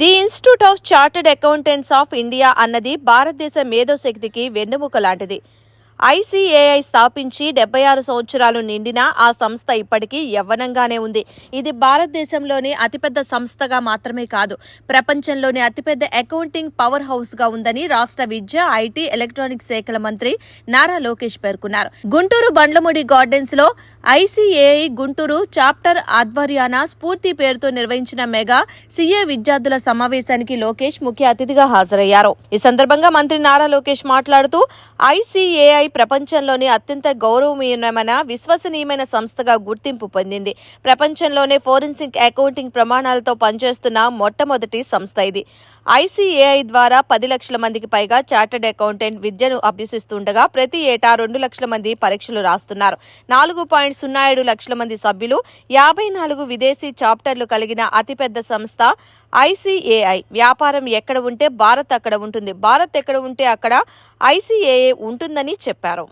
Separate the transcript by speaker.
Speaker 1: The institute of chartered accountants of India అన్నది భారతదేశ మేధోశక్తికి వెన్నెముక లాంటిది. ఐసీఏఐ స్థాపించి డెబ్బై ఆరు సంవత్సరాలు నిండినా ఆ సంస్థ ఇప్పటికీ యవ్వనంగానే ఉంది. ఇది భారతదేశంలోని అతిపెద్ద సంస్థగా మాత్రమే కాదు ప్రపంచంలోని అతిపెద్ద అకౌంటింగ్ పవర్ హౌస్గా ఉందని రాష్ట్ర విద్య ఐటీ ఎలక్ట్రానిక్ శాఖల మంత్రి నారా లోకేష్ పేర్కొన్నారు. గుంటూరు బండ్లమూడి గార్డెన్స్లో ఐసీఏఐ గుంటూరు చాప్టర్ ఆధ్వర్యాన స్ఫూర్తి పేరుతో నిర్వహించిన మెగా సీఏ విద్యార్థుల సమావేశానికి లోకేష్ ముఖ్య అతిథిగా హాజరయ్యారు. ఈ సందర్భంగా మంత్రి నారా లోకేష్ మాట్లాడుతూ ఐసీఏఐ ప్రపంచంలోని అత్యంత గౌరవనీయమైన విశ్వసనీయమైన సంస్థగా గుర్తింపు పొందింది. ప్రపంచంలోనే ఫోరెన్సిక్ అకౌంటింగ్ ప్రమాణాలతో పనిచేస్తున్న మొట్టమొదటి సంస్థ ఇది. ఐసీఏఐ ద్వారా పది లక్షల మందికి పైగా చార్టర్డ్ అకౌంటెంట్ విద్యను అభ్యసిస్తుండగా ప్రతి ఏటా రెండు లక్షల మంది పరీక్షలు రాస్తున్నారు. నాలుగు పాయింట్ పాయింట్ సున్నా ఏడు లక్షల మంది సభ్యులు యాభై నాలుగు విదేశీ చాప్టర్లు కలిగిన అతిపెద్ద సంస్థ ఐసీఏఐ వ్యాపారం ఎక్కడ ఉంటే భారత్ అక్కడ ఉంటుంది. భారత్ ఎక్కడ ఉంటే అక్కడ ఐసీఏఐ ఉంటుందని చెప్పారు.